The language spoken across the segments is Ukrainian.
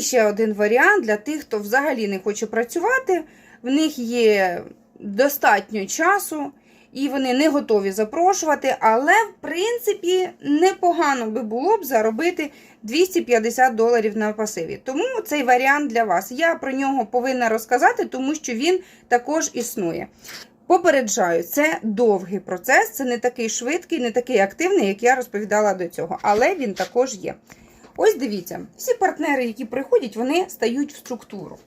і ще один варіант для тих, хто взагалі не хоче працювати. В них є достатньо часу, і вони не готові запрошувати. Але, в принципі, непогано би було б заробити 250 доларів на пасиві. Тому цей варіант для вас. Я про нього повинна розказати, тому що він також існує. Попереджаю, це довгий процес, це не такий швидкий, не такий активний, як я розповідала до цього, але він також є. Ось дивіться, всі партнери, які приходять, вони стають в структуру.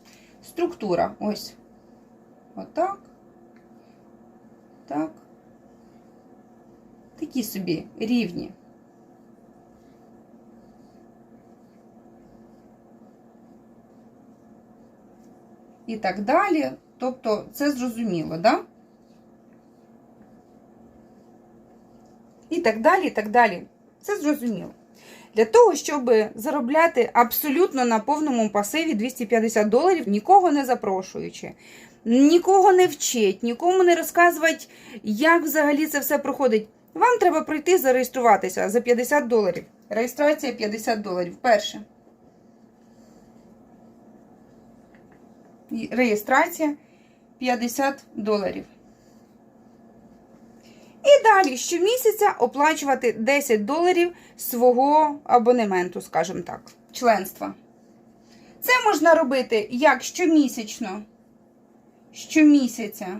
Структура, ось. Отак. Так. Такі собі рівні. І так далі. Тобто, це зрозуміло? Да? І так далі, і так далі. Це зрозуміло. Для того, щоб заробляти абсолютно на повному пасиві 250 доларів, нікого не запрошуючи, нікого не вчить, нікому не розказувати, як взагалі це все проходить. Вам треба прийти зареєструватися за 50 доларів. Реєстрація 50 доларів. Перше. Реєстрація 50 доларів. І далі щомісяця оплачувати 10 доларів свого абонементу, скажімо так, членства. Це можна робити як щомісячно, щомісяця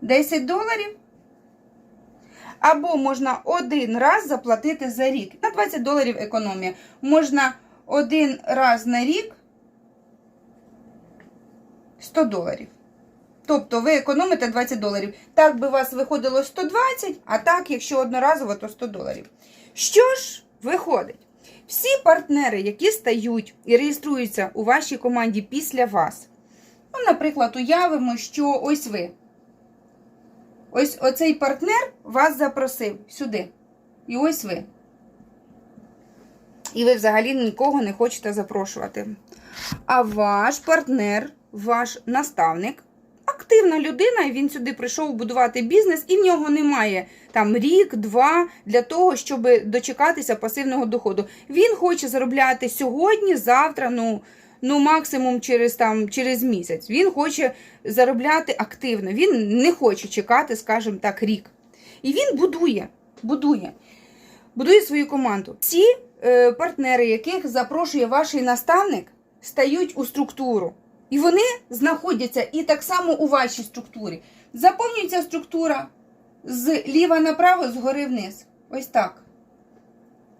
10 доларів. Або можна один раз заплатити за рік. На 20 доларів економія. Можна один раз на рік 100 доларів. Тобто ви економите 20 доларів. Так би у вас виходило 120, а так, якщо одноразово, то 100 доларів. Що ж виходить? Всі партнери, які стають і реєструються у вашій команді після вас. Ну, наприклад, уявимо, що ось ви. Ось оцей партнер вас запросив сюди. І ось ви. І ви взагалі нікого не хочете запрошувати. А ваш партнер, ваш наставник, активна людина, і він сюди прийшов будувати бізнес, і в нього немає там рік-два для того, щоб дочекатися пасивного доходу. Він хоче заробляти сьогодні, завтра, ну. Ну, максимум через там через місяць. Він хоче заробляти активно. Він не хоче чекати, скажімо так, рік. І він будує, будує, будує свою команду. Ці е, партнери, яких запрошує ваш наставник, стають у структуру. І вони знаходяться і так само у вашій структурі. Заповнюється структура з ліва направо, згори вниз. Ось так.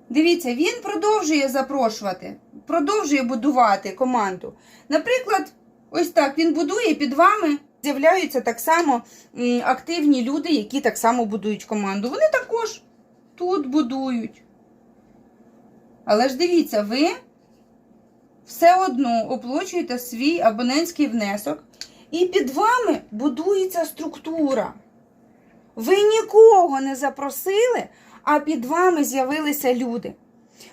Дивіться, він продовжує запрошувати, продовжує будувати команду. Наприклад, ось так він будує під вами. З'являються так само активні люди, які так само будують команду. Вони також тут будують. Але ж дивіться, ви все одно оплачуєте свій абонентський внесок, і під вами будується структура. Ви нікого не запросили, а під вами з'явилися люди.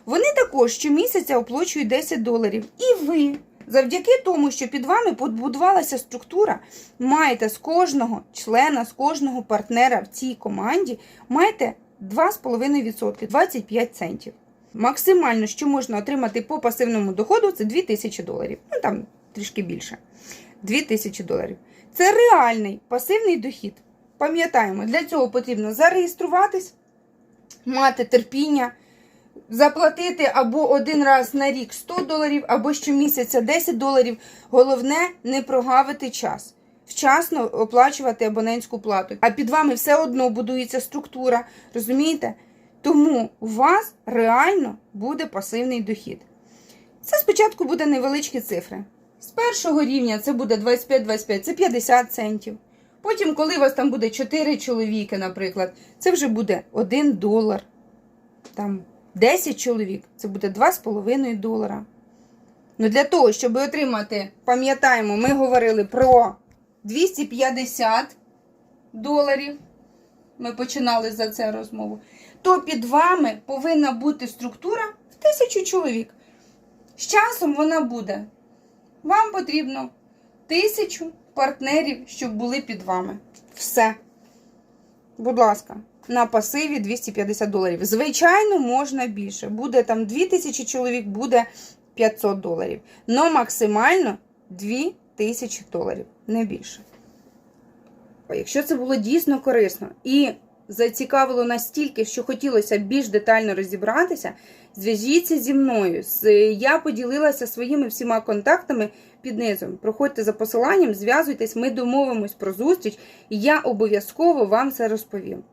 Вони також щомісяця оплачують 10 доларів. І ви, завдяки тому, що під вами побудувалася структура, маєте з кожного члена, з кожного партнера в цій команді, маєте 2,5%, 25 центів. Максимально, що можна отримати по пасивному доходу, це 2000 доларів. Ну там трішки більше. 2000 доларів. Це реальний пасивний дохід. Пам'ятаємо, для цього потрібно зареєструватись, мати терпіння, заплатити або один раз на рік 100 доларів, або щомісяця 10 доларів. Головне не прогавити час. Вчасно оплачувати абонентську плату. А під вами все одно будується структура. Розумієте? Тому у вас реально буде пасивний дохід. Це спочатку буде невеличкі цифри. З першого рівня це буде 25-25, це 50 центів. Потім, коли у вас там буде 4 чоловіки, наприклад, це вже буде 1 долар. Там 10 чоловік, це буде 2,5 долара. Ну, для того, щоб отримати, пам'ятаємо, ми говорили про 250 доларів. Ми починали за це розмову. То під вами повинна бути структура в тисячу чоловік. З часом вона буде. Вам потрібно тисячу партнерів, щоб були під вами. Все. Будь ласка, на пасиві 250 доларів. Звичайно, можна більше. Буде там 2000 чоловік, буде 500 доларів. Но максимально 2000 доларів, не більше. Якщо це було дійсно корисно і зацікавило настільки, що хотілося більш детально розібратися, зв'яжіться зі мною. Я поділилася своїми всіма контактами під низом. Проходьте за посиланням, зв'язуйтесь, ми домовимось про зустріч, і я обов'язково вам це розповім.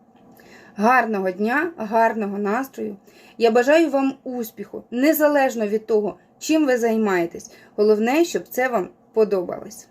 Гарного дня, гарного настрою. Я бажаю вам успіху, незалежно від того, чим ви займаєтесь. Головне, щоб це вам подобалось.